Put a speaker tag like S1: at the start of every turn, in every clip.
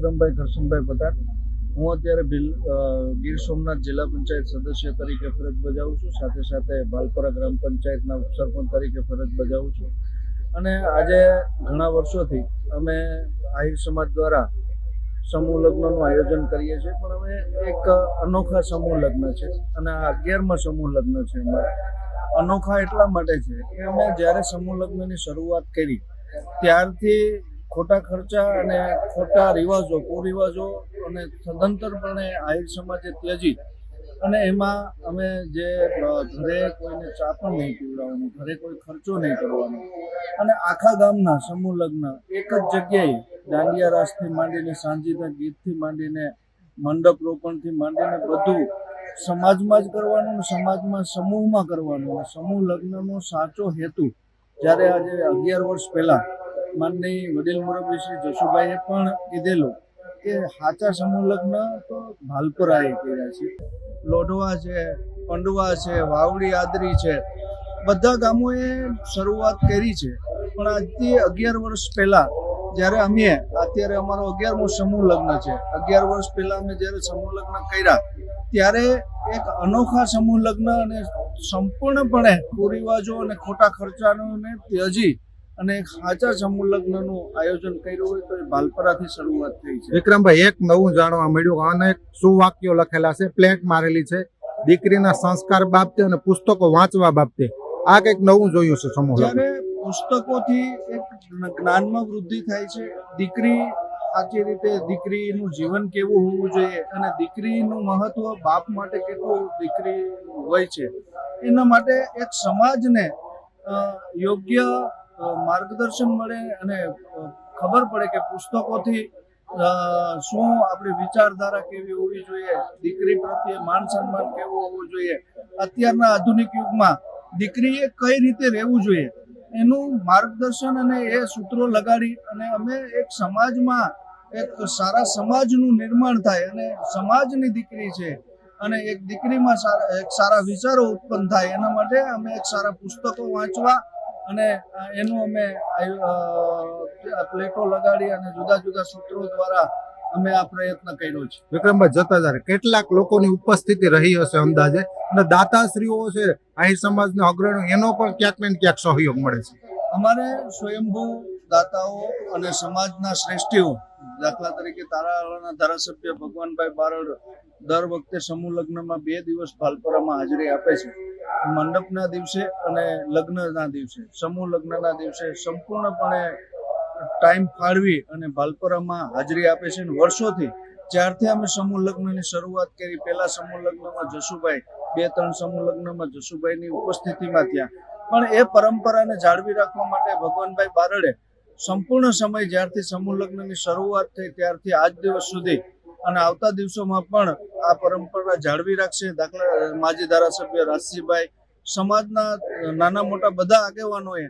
S1: વિક્રમભાઈ કરશનભાઈ પટાર હું અત્યારે ભીલ ગીર સોમનાથ જિલ્લા પંચાયત સદસ્ય તરીકે ફરજ બજાવું છું. સાથે સાથે ભાલપરા ગ્રામ પંચાયતના ઉપસરપંચ તરીકે ફરજ બજાવું છું. અને આજે ઘણા વર્ષોથી અમે આહિર સમાજ દ્વારા સમૂહ લગ્નનું આયોજન કરીએ છીએ. પણ અમે એક અનોખા સમૂહ લગ્ન છે અને આ અગિયારમાં સમૂહ લગ્ન છે અમારા. અનોખા એટલા માટે છે કે અમે જ્યારે સમૂહ લગ્નની શરૂઆત કરી, ત્યારથી ખોટા ખર્ચા અને ખોટા રિવાજો, કુરિવાજો અને સદંતરપણે આહિર સમાજે ત્યજી અને એમાં અમે જે ઘરે કોઈને ચા પણ નહીં પીવડાવવાનું, ઘરે કોઈ ખર્ચો નહીં કરવાનો અને આખા ગામના, સમૂહ લગ્ન, એક જ જગ્યાએ દાંડિયા રાસથી માંડીને સાંજીના ગીતથી માંડીને મંડપ રોપણથી માંડીને બધું સમાજમાં જ કરવાનું સમાજમાં, સમૂહમાં કરવાનું. સમૂહ લગ્નનો સાચો હેતુ જ્યારે આજે અગિયાર વર્ષ પહેલાં માનની વડીલ મુરબી શ્રી જશુભાઈએ પણ કીધેલું કે સાચા સમૂહ લગ્ન તો એ કર્યા છે. લોઢવા છે, પંડવા છે, વાવડી આદરી છે, બધા ગામોએ શરૂઆત કરી છે. પણ આજથી અગિયાર વર્ષ પહેલા જ્યારે અમે, અત્યારે અમારો અગિયારમો સમૂહ લગ્ન છે. અગિયાર વર્ષ પહેલા અમે જ્યારે સમૂહ લગ્ન કર્યા, ત્યારે એક અનોખા સમૂહ લગ્ન અને સંપૂર્ણપણે કુરિવાજો અને ખોટા ખર્ચાને ત્યજી અને એક સાચા સમૂહ લગ્નનું આયોજન કર્યું હોય તો એ બાલપરાથી શરૂઆત થઈ છે.
S2: વિક્રમભાઈ એક નવું જાણવા મળ્યું. અને સુવાક્યો લખેલા છે પ્લેટ મારેલી છે. દીકરીના સંસ્કાર બાબતે અને પુસ્તકો વાંચવા બાબતે. આ કંઈક નવું જોયું છે સમૂહ.
S1: જ્યારે પુસ્તકોથી એક જ્ઞાનમાં વૃદ્ધિ થાય છે દીકરી સાચી રીતે દીકરીનું જીવન કેવું હોવું જોઈએ અને દીકરીનું મહત્વ બાપ માટે કેટલું દીકરી હોય છે એના માટે એક સમાજને યોગ્ય માર્ગદર્શન મળે અને ખબર પડે કે પુસ્તકોથી શું આપણી વિચારધારા કેવી હોવી જોઈએ, દીકરી પ્રત્યે માન સન્માન કેવું હોવું જોઈએ, અત્યારના આધુનિક યુગમાં દીકરીએ કઈ રીતે રહેવું જોઈએ, એનું માર્ગદર્શન અને એ સૂત્રો લગાડી અને અમે એક સમાજમાં એક સારા સમાજનું નિર્માણ થાય અને સમાજની દીકરી છે અને એક દીકરીમાં સારા, એક સારા વિચારો ઉત્પન્ન થાય એના માટે અમે એક સારા પુસ્તકો વાંચવા અને એનું અમે પ્લેટો લગાડી અને જુદા જુદા સૂત્રો દ્વારા અમે આ પ્રયત્ન કર્યો છે.
S2: વિક્રમભાઈ જતા જયારે કેટલાક લોકોની ઉપસ્થિતિ રહી હશે અંદાજે? અને દાતાશ્રીઓ છે અહીં સમાજના અગ્રણીઓ એનો પણ ક્યાંક ને ક્યાંક સહયોગ મળે છે.
S1: અમારે સ્વયંભૂ દાતાઓ અને સમાજના શ્રેષ્ઠીઓ દાખલા તરીકે તારાવાળાના ધારાસભ્ય ભગવાનભાઈ બારડ દર વખતે સમૂહ લગ્નમાં બે દિવસ ભાલપરામાં હાજરી આપે છે. મંડપના દિવસે અને લગ્નના દિવસે, સમૂહ લગ્નના દિવસે સંપૂર્ણપણે ટાઈમ ફાળવી અને ભાલપરામાં હાજરી આપે છે અને વર્ષોથી જ્યારથી અમે સમૂહ લગ્નની શરૂઆત કરી, પહેલા સમૂહ લગ્નમાં જશુભાઈ બે ત્રણ સમૂહ લગ્નમાં જશુભાઈની ઉપસ્થિતિમાં ત્યાં. પણ એ પરંપરાને જાળવી રાખવા માટે ભગવાનભાઈ બારડે સંપૂર્ણ સમય જ્યારથી સમૂહ લગ્નની શરૂઆત થઈ ત્યારથી આજ દિવસ સુધી અને આવતા દિવસોમાં પણ આ પરંપરા જાળવી રાખશે. દાખલા, માજી ધારાસભ્ય રાજસિંહભાઈ સમાજના નાના મોટા બધા આગેવાનોએ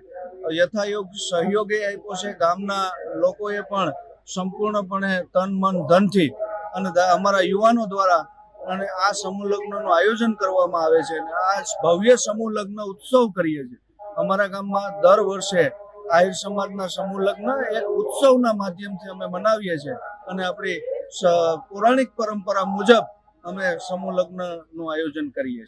S1: યથાયોગ, સહયોગે આપ્યો છે. ગામના લોકોએ પણ સંપૂર્ણપણે તન, મન, ધનથી અને અમારા યુવાનો દ્વારા અને આ સમૂહ લગ્નનું આયોજન કરવામાં આવે છે અને આ ભવ્ય સમૂહ લગ્ન ઉત્સવ કરીએ છીએ. અમારા ગામમાં દર વર્ષે આહિર સમાજના સમૂહ લગ્ન એક ઉત્સવના માધ્યમથી અમે મનાવીએ છીએ અને આપણી પૌરાણિક પરંપરા મુજબ અમે સમૂહ લગ્નનું આયોજન કરીએ છીએ.